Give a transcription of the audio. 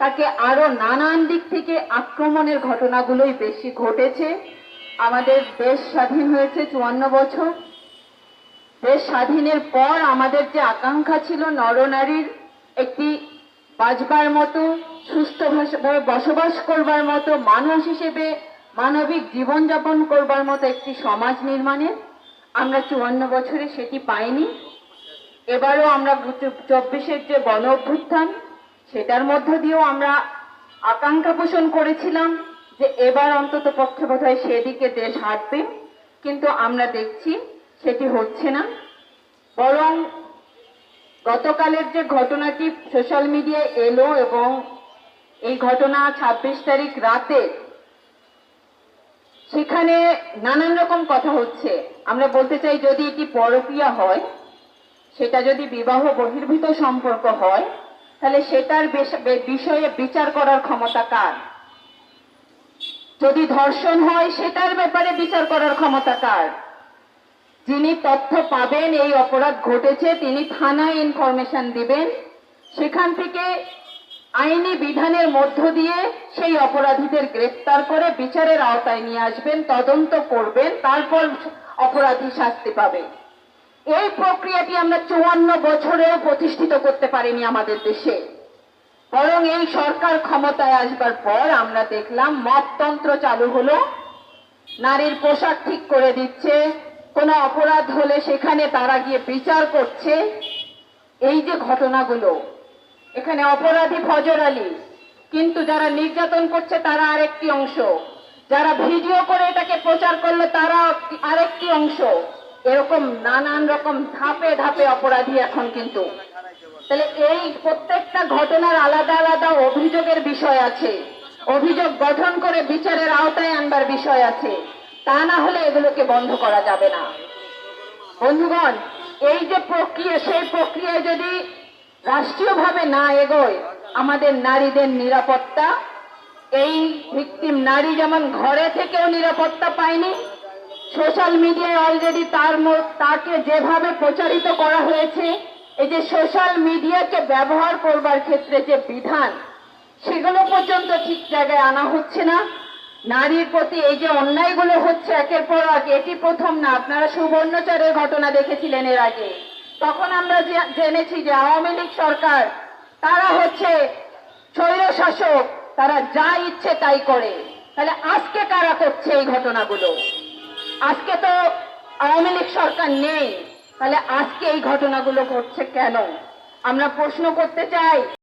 তাকে আরও নানান দিক থেকে আক্রমণের ঘটনাগুলোই বেশি ঘটেছে। আমাদের দেশ স্বাধীন হয়েছে চুয়ান্ন বছর। দেশ স্বাধীনের পর আমাদের যে আকাঙ্ক্ষা ছিল নরনারীর একটি বাঁচবার মতো, সুস্থ বসবাস করবার মতো, মানুষ হিসেবে মানবিক জীবনযাপন করবার মতো একটি সমাজ নির্মাণের, আমরা চুয়ান্ন বছরে সেটি পাইনি। এবারও আমরা চব্বিশের যে গণ অভ্যুত্থান সেটার মধ্য দিয়েও আমরা আকাঙ্ক্ষা পোষণ করেছিলাম যে এবার অন্তত পক্ষে বোধহয় সেদিকে দেশ হাঁটবে, কিন্তু আমরা দেখছি সেটি হচ্ছে না। বরং গতকালের যে ঘটনাটি সোশ্যাল মিডিয়ায় এলো এবং এই ঘটনা ছাব্বিশ তারিখ রাতে সেখানে নানান রকম কথা হচ্ছে। আমরা বলতে চাই যদি এটি পরক্রিয়া হয়, সেটা যদি বিবাহ বহির্ভূত সম্পর্ক হয় তাহলে সেটার বিষয়ে বিচার করার ক্ষমতা কার? যদি ধর্ষণ হয়, সেটার ব্যাপারে বিচার করার ক্ষমতা কার? যিনি তথ্য পাবেন, এই অপরাধ ঘটেছে, তিনি থানায় ইনফরমেশন দিবেন, সেখান থেকে আইনি বিধানের মধ্য দিয়ে সেই অপরাধীদের গ্রেফতার করে বিচারের আওতায় নিয়ে আসবেন, তদন্ত করবেন, তারপর অপরাধী শাস্তি পাবে এই প্রক্রিয়াটি আমরা চুয়ান্ন বছরেও প্রতিষ্ঠিত করতে পারিনি আমাদের দেশে। বরং এই সরকার ক্ষমতায় আসবার পর আমরা দেখলাম মততন্ত্র চালু হলো। নারীর পোশাক ঠিক করে দিচ্ছে, কোনো অপরাধ হলে সেখানে তারা গিয়ে বিচার করছে। এই যে ঘটনাগুলো, এখানে অপরাধী ফজর আলী, কিন্তু যারা নির্যাতন করছে তারা আরেকটি অংশ। যারা ভিডিও করে এটাকে প্রচার করলে তারা আরেকটি অংশ। এরকম নানান রকম ধাপে ধাপে অপরাধী এখন কিন্তু। তাহলে এই প্রত্যেকটা ঘটনার আলাদা আলাদা অভিযোগের বিষয় আছে। অভিযোগ গঠন করে বিচারের আওতায় আনবার বিষয় আছে। তা না হলে এগুলোকে বন্ধ করা যাবে না। বন্ধুগণ, এই যে প্রক্রিয়া, সেই প্রক্রিয়ায় যদি রাষ্ট্রীয়ভাবে না এগোয়, আমাদের নারীদের নিরাপত্তা, এই ভিকটিম নারী যেমন ঘরে থেকেও নিরাপত্তা পায়নি সোশ্যাল মিডিয়ায় অলরেডি তার তাকে যেভাবে প্রচারিত করা হয়েছে, এই যে সোশ্যাল মিডিয়াকে ব্যবহার করবার ক্ষেত্রে যে বিধান, সেগুলো পর্যন্ত ঠিক জায়গায় আনা হচ্ছে না। নারীর প্রতি এই যে অন্যায়গুলো হচ্ছে একের পর এক, এটি প্রথম না। আপনারা সুবর্ণচরের ঘটনা দেখেছিলেন এর আগে। তখন আমরা জেনেছি যে আওয়ামী লীগ সরকার, তারা হচ্ছে স্বৈর শাসক তারা যা ইচ্ছে তাই করে। তাহলে আজকে কারা করছে এই ঘটনাগুলো? আজকে তো আওয়ামী লীগ সরকার নেই। তাহলে আজকে এই ঘটনাগুলো ঘটছে কেন? আমরা প্রশ্ন করতে চাই।